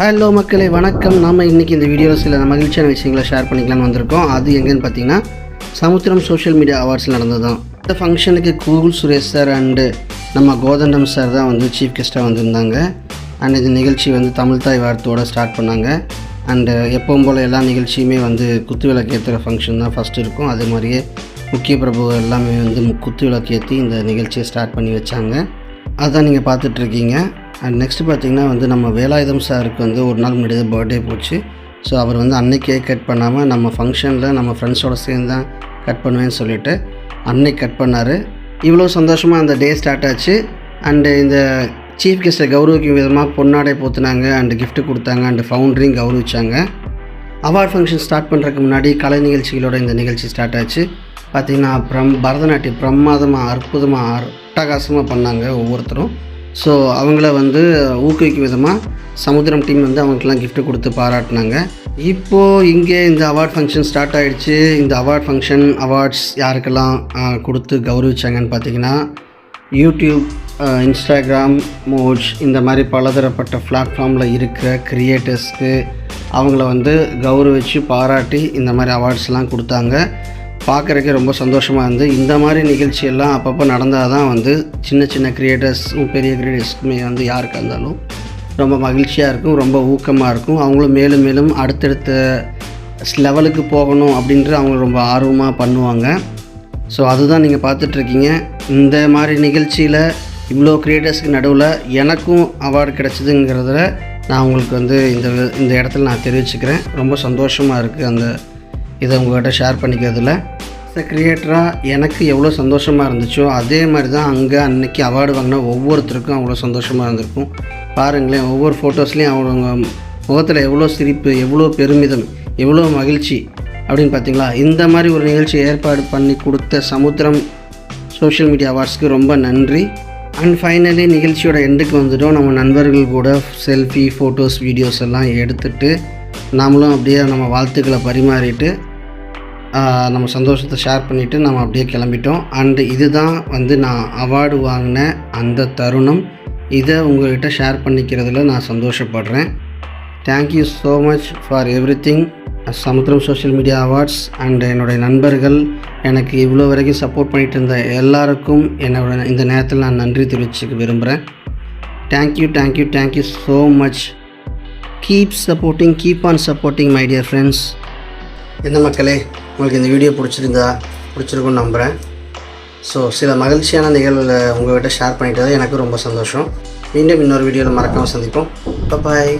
Hello மக்களே வணக்கம். நாம் இன்றைக்கி இந்த வீடியோவில் சில மகிழ்ச்சியான விஷயங்களை ஷேர் பண்ணிக்கலாம்னு வந்திருக்கோம். அது எங்கேன்னு பார்த்தீங்கன்னா சமுத்திரம் சோஷியல் மீடியா அவார்ட்ஸில் நடந்தது தான் இந்த ஃபங்க்ஷனுக்கு கூகுள் சுரேஷ் சார் அண்டு நம்ம கோதண்டம் சார் தான் வந்து சீஃப் கெஸ்ட்டாக வந்திருந்தாங்க. அண்ட் இந்த நிகழ்ச்சி வந்து தமிழ் தாய் வார்த்தோட ஸ்டார்ட் பண்ணாங்க. அண்டு எப்பவும் போல் எல்லா நிகழ்ச்சியுமே வந்து குத்து விளக்கு ஏற்றுற ஃபங்க்ஷன் தான் ஃபஸ்ட்டு இருக்கும். அதே மாதிரியே முக்கிய பிரபு எல்லாமே வந்து குத்து விளக்கு ஏற்றி இந்த நிகழ்ச்சியை ஸ்டார்ட் பண்ணி வச்சாங்க. அதுதான் நீங்கள் பார்த்துட்ருக்கீங்க அண்ட் நெக்ஸ்ட் பார்த்தீங்கன்னா வந்து நம்ம வேலாயுதம் சாருக்கு வந்து ஒரு நாள் முன்னாடி பர்த்டே போச்சு. ஸோ அவர் வந்து அன்னைக்கே கட் பண்ணாமல் நம்ம ஃபங்க்ஷனில் நம்ம ஃப்ரெண்ட்ஸோட சேர்ந்து தான் கட் பண்ணுவேன்னு சொல்லிவிட்டு அன்னைக்கு கட் பண்ணார். இவ்வளோ சந்தோஷமாக அந்த டே ஸ்டார்ட் ஆச்சு. அண்டு இந்த சீஃப் கெஸ்ட்டை கௌரவிக்கும் விதமாக பொன்னாடை போத்துனாங்க அண்டு கிஃப்ட் கொடுத்தாங்க அண்டு ஃபவுண்டரையும் கௌரவிச்சாங்க. அவார்ட் ஃபங்க்ஷன் ஸ்டார்ட் பண்ணுறதுக்கு முன்னாடி கலை நிகழ்ச்சிகளோட இந்த நிகழ்ச்சி ஸ்டார்ட் ஆச்சு. பார்த்தீங்கன்னா பிரம் பரதநாட்டியம் பிரமாதமாக அற்புதமாக அட்டகாசமாக பண்ணாங்க ஒவ்வொருத்தரும். ஸோ அவங்கள வந்து ஊக்குவிக்கும் விதமாக சமுத்திரம் டீம் வந்து அவங்களுக்குலாம் கிஃப்ட் கொடுத்து பாராட்டினாங்க. இப்போது இங்கே இந்த அவார்ட் ஃபங்க்ஷன் ஸ்டார்ட் ஆகிடுச்சு இந்த அவார்ட் ஃபங்க்ஷன் அவார்ட்ஸ் யாருக்கெல்லாம் கொடுத்து கௌரவிச்சாங்கன்னு பார்த்தீங்கன்னா யூடியூப் இன்ஸ்டாகிராம் மோஜ் இந்த மாதிரி பலதரப்பட்ட பிளாட்ஃபார்மில் இருக்கிற கிரியேட்டர்ஸ்க்கு அவங்கள வந்து கௌரவிச்சு பாராட்டி இந்த மாதிரி அவார்ட்ஸ்லாம் கொடுத்தாங்க. பார்க்குறக்கே ரொம்ப சந்தோஷமாக இருந்து இந்த மாதிரி நிகழ்ச்சியெல்லாம் அப்பப்போ நடந்தால் தான் வந்து சின்ன சின்ன க்ரியேட்டர்ஸும் பெரிய கிரியேட்டர்ஸ்க்குமே வந்து யாருக்காக இருந்தாலும் ரொம்ப மகிழ்ச்சியாக இருக்கும் ரொம்ப ஊக்கமாக இருக்கும். அவங்களும் மேலும் மேலும் அடுத்தடுத்த லெவலுக்கு போகணும் அப்படின்ட்டு அவங்க ரொம்ப ஆர்வமாக பண்ணுவாங்க. ஸோ அதுதான் நீங்கள் பார்த்துட்ருக்கீங்க. இந்த மாதிரி நிகழ்ச்சியில் இவ்வளோ க்ரியேட்டர்ஸ்க்கு நடுவில் எனக்கும் அவார்டு கிடச்சிதுங்கிறதுல நான் உங்களுக்கு வந்து இந்த இந்த இடத்துல நான் தெரிவிச்சுக்கிறேன். ரொம்ப சந்தோஷமாக இருக்குது அந்த இதை உங்கள்கிட்ட ஷேர் பண்ணிக்கிறதுல. ஸோ க்ரியேட்டராக எனக்கு எவ்வளோ சந்தோஷமாக இருந்துச்சோ அதே மாதிரி தான் அங்கே அன்னைக்கு அவார்டு வாங்கின ஒவ்வொருத்தருக்கும் அவ்வளோ சந்தோஷமாக இருந்திருக்கும். பாருங்களேன் ஒவ்வொரு ஃபோட்டோஸ்லேயும் அவங்க முகத்தில் எவ்வளோ சிரிப்பு எவ்வளோ பெருமிதம் எவ்வளோ மகிழ்ச்சி அப்படின்னு பார்த்தீங்களா இந்த மாதிரி ஒரு நிகழ்ச்சி ஏற்பாடு பண்ணி கொடுத்த சமுத்திரம் சோஷியல் மீடியா அவார்ட்ஸ்க்கு ரொம்ப நன்றி. அண்ட் ஃபைனலி நிகழ்ச்சியோட எண்டுக்கு வந்துட்டோம். நம்ம நண்பர்கள் கூட செல்ஃபி ஃபோட்டோஸ் வீடியோஸ் எல்லாம் எடுத்துட்டு நாமளும் அப்படியே நம்ம வாழ்த்துக்களை பரிமாறிட்டு நம்ம சந்தோஷத்தை ஷேர் பண்ணிவிட்டு நம்ம அப்படியே கிளம்பிட்டோம். அண்டு இதுதான் வந்து நான் அவார்டு வாங்கின அந்த தருணம். இதை உங்கள்கிட்ட ஷேர் பண்ணிக்கிறதுல நான் சந்தோஷப்படுறேன். Thank you so much for everything Samuthiram social media awards and என்னுடைய நண்பர்கள் எனக்கு இவ்வளோ வரைக்கும் சப்போர்ட் பண்ணிகிட்டு இருந்த எல்லாருக்கும் என்னோட இந்த நேரத்தில் நான் நன்றி தெரிவிச்சுக்க விரும்புகிறேன் thank you thank you thank you so much keep supporting keep on supporting my dear friends என்ன மக்களே உங்களுக்கு இந்த வீடியோ பிடிச்சிருந்தா பிடிச்சிருக்குன்னு நம்புகிறேன் ஸோ சில மகிழ்ச்சியான நிகழ்வில் உங்கள்கிட்ட ஷேர் பண்ணிட்டது எனக்கு ரொம்ப சந்தோஷம். மீண்டும் இன்னொரு வீடியோவில் மறக்காமல் சந்திப்போம். பாய்